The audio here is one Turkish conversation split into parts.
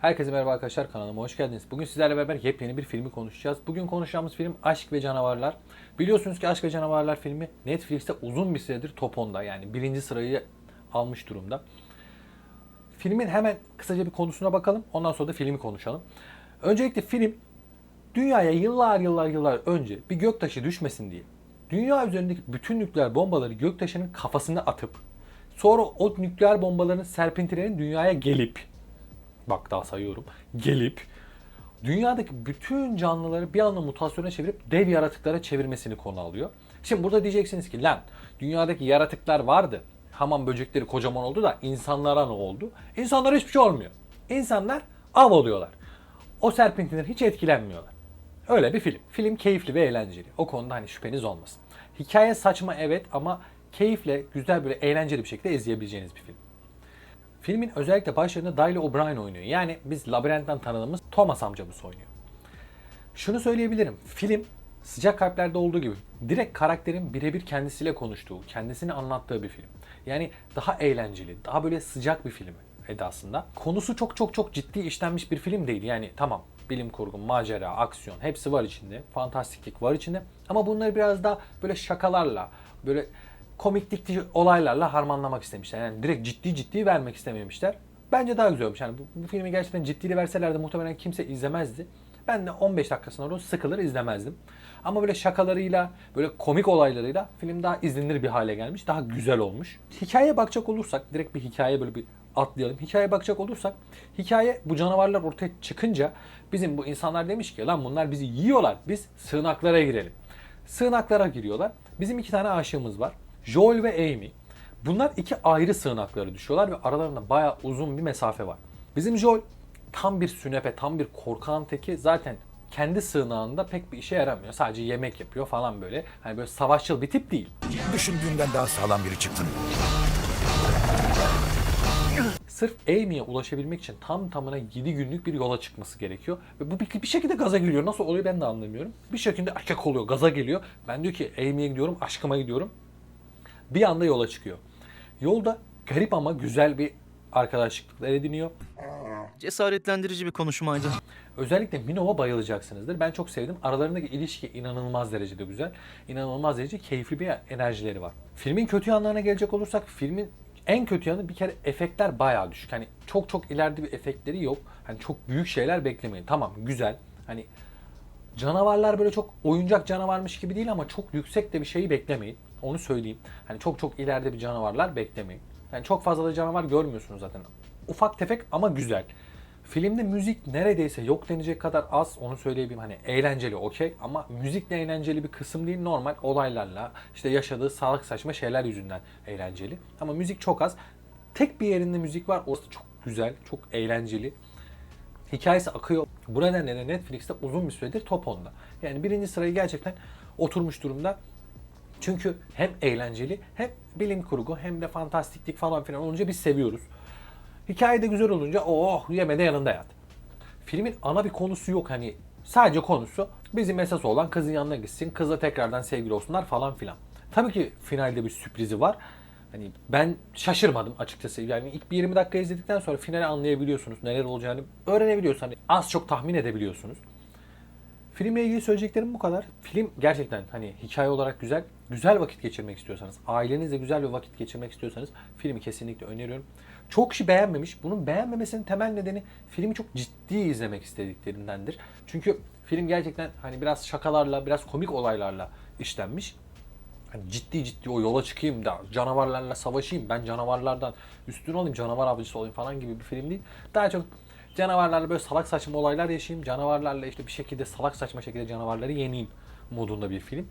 Herkese merhaba arkadaşlar kanalıma hoş geldiniz. Bugün sizlerle beraber yepyeni bir filmi konuşacağız. Bugün konuşacağımız film Aşk ve Canavarlar. Biliyorsunuz ki Aşk ve Canavarlar filmi Netflix'te uzun bir süredir top 10'da yani birinci sırayı almış durumda. Filmin hemen kısaca bir konusuna bakalım. Ondan sonra da filmi konuşalım. Öncelikle film dünyaya yıllar yıllar yıllar önce bir göktaşı düşmesin diye dünya üzerindeki bütün nükleer bombaları göktaşının kafasına atıp sonra o nükleer bombaların serpintilerin dünyaya gelip bak daha sayıyorum gelip dünyadaki bütün canlıları bir anda mutasyona çevirip dev yaratıklara çevirmesini konu alıyor. Şimdi burada diyeceksiniz ki lan dünyadaki yaratıklar vardı. Hamam böcekleri kocaman oldu da insanlara ne oldu? İnsanlara hiçbir şey olmuyor. İnsanlar av oluyorlar. O serpintiden hiç etkilenmiyorlar. Öyle bir film. Film keyifli ve eğlenceli. O konuda hani şüpheniz olmasın. Hikaye saçma evet ama keyifle güzel böyle eğlenceli bir şekilde izleyebileceğiniz bir film. Filmin özellikle başlarında Dyle O'Brien oynuyor. Yani biz Labirent'ten tanıdığımız Thomas amcamız oynuyor. Şunu söyleyebilirim. Film sıcak kalplerde olduğu gibi direkt karakterin birebir kendisiyle konuştuğu, kendisini anlattığı bir film. Yani daha eğlenceli, daha böyle sıcak bir film edasında. Konusu çok çok çok ciddi işlenmiş bir film değil. Yani tamam bilim kurgu, macera, aksiyon hepsi var içinde. Fantastiklik var içinde. Ama bunları biraz daha böyle şakalarla, böyle komiklikli olaylarla harmanlamak istemişler. Yani direkt ciddi ciddi vermek istememişler. Bence daha güzel olmuş. Yani bu, bu filmi gerçekten ciddiyle verselerdi muhtemelen kimse izlemezdi. Ben de 15 dakikasına doğru sıkılır izlemezdim. Ama böyle şakalarıyla, böyle komik olaylarıyla film daha izlenir bir hale gelmiş. Daha güzel olmuş. Hikayeye bakacak olursak, direkt bir hikaye böyle bir atlayalım. Hikayeye bakacak olursak, hikaye bu canavarlar ortaya çıkınca bizim bu insanlar demiş ki lan bunlar bizi yiyorlar. Biz sığınaklara girelim. Sığınaklara giriyorlar. Bizim iki tane aşığımız var. Joel ve Amy. Bunlar iki ayrı sığınaklara düşüyorlar ve aralarında bayağı uzun bir mesafe var. Bizim Joel tam bir sünepe, tam bir korkağın teki zaten kendi sığınağında pek bir işe yaramıyor. Sadece yemek yapıyor falan böyle. Hani böyle savaşçıl bir tip değil. Düşündüğümden daha sağlam biri çıktın. Sırf Amy'ye ulaşabilmek için tam tamına 7 günlük bir yola çıkması gerekiyor. Ve bu bir, bir şekilde gaza geliyor. Nasıl oluyor ben de anlamıyorum. Bir şekilde aşık oluyor, gaza geliyor. Ben diyor ki Amy'ye gidiyorum, aşkıma gidiyorum. Bir anda yola çıkıyor. Yolda garip ama güzel bir arkadaşlıklar ediniyor. Cesaretlendirici bir konuşmaydı. Özellikle Minov'a bayılacaksınızdır. Ben çok sevdim. Aralarındaki ilişki inanılmaz derecede güzel. İnanılmaz derece keyifli bir enerjileri var. Filmin kötü yanlarına gelecek olursak filmin en kötü yanı bir kere efektler bayağı düşük. Hani çok çok ileride bir efektleri yok. Hani çok büyük şeyler beklemeyin. Tamam güzel. Hani canavarlar böyle çok oyuncak canavarmış gibi değil ama çok yüksek de bir şeyi beklemeyin. Onu söyleyeyim. Hani çok çok ileride bir canavarlar beklemeyin. Yani çok fazla da canavar görmüyorsunuz zaten. Ufak tefek ama güzel. Filmde müzik neredeyse yok denecek kadar az onu söyleyebilirim. Hani eğlenceli okey ama müzikle eğlenceli bir kısım değil normal olaylarla işte yaşadığı sağlık saçma şeyler yüzünden eğlenceli. Ama müzik çok az. Tek bir yerinde müzik var. Orası çok güzel, çok eğlenceli. Hikayesi akıyor. Bu nedenle de Netflix'te uzun bir süredir top 10'da. Yani birinci sırayı gerçekten oturmuş durumda. Çünkü hem eğlenceli hem bilim kurgu hem de fantastiklik falan filan olunca biz seviyoruz. Hikaye de güzel olunca oh yemede yanında yat. Filmin ana bir konusu yok hani sadece konusu bizim esas olan kızın yanına gitsin kızla tekrardan sevgili olsunlar falan filan. Tabii ki finalde bir sürprizi var. Hani ben şaşırmadım açıkçası. Yani ilk bir 20 dakika izledikten sonra finali anlayabiliyorsunuz. Neler olacağını öğrenebiliyorsunuz. Hani az çok tahmin edebiliyorsunuz. Filmle ilgili söyleyeceklerim bu kadar. Film gerçekten hani hikaye olarak güzel. Güzel vakit geçirmek istiyorsanız, ailenizle güzel bir vakit geçirmek istiyorsanız filmi kesinlikle öneriyorum. Çok kişi beğenmemiş. Bunun beğenmemesinin temel nedeni filmi çok ciddi izlemek istediklerindendir. Çünkü film gerçekten hani biraz şakalarla, biraz komik olaylarla işlenmiş. Hani ciddi ciddi o yola çıkayım da canavarlarla savaşayım, ben canavarlardan üstün olayım, canavar avcısı olayım falan gibi bir film değil. Daha çok canavarlarla böyle salak saçma olaylar yaşayayım, canavarlarla işte bir şekilde salak saçma şekilde canavarları yeneyim modunda bir film.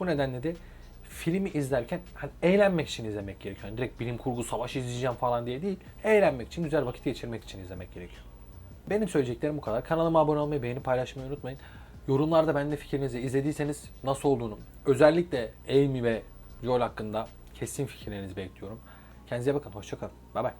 Bu nedenle de filmi izlerken hani eğlenmek için izlemek gerekiyor. Yani direkt bilim kurgu savaş izleyeceğim falan diye değil. Eğlenmek için, güzel vakit geçirmek için izlemek gerekiyor. Benim söyleyeceklerim bu kadar. Kanalıma abone olmayı, beğenip paylaşmayı unutmayın. Yorumlarda bende fikrinizi izlediyseniz nasıl olduğunu, özellikle Amy ve Joel hakkında kesin fikirlerinizi bekliyorum. Kendinize bakın, hoşçakalın. Bay bay.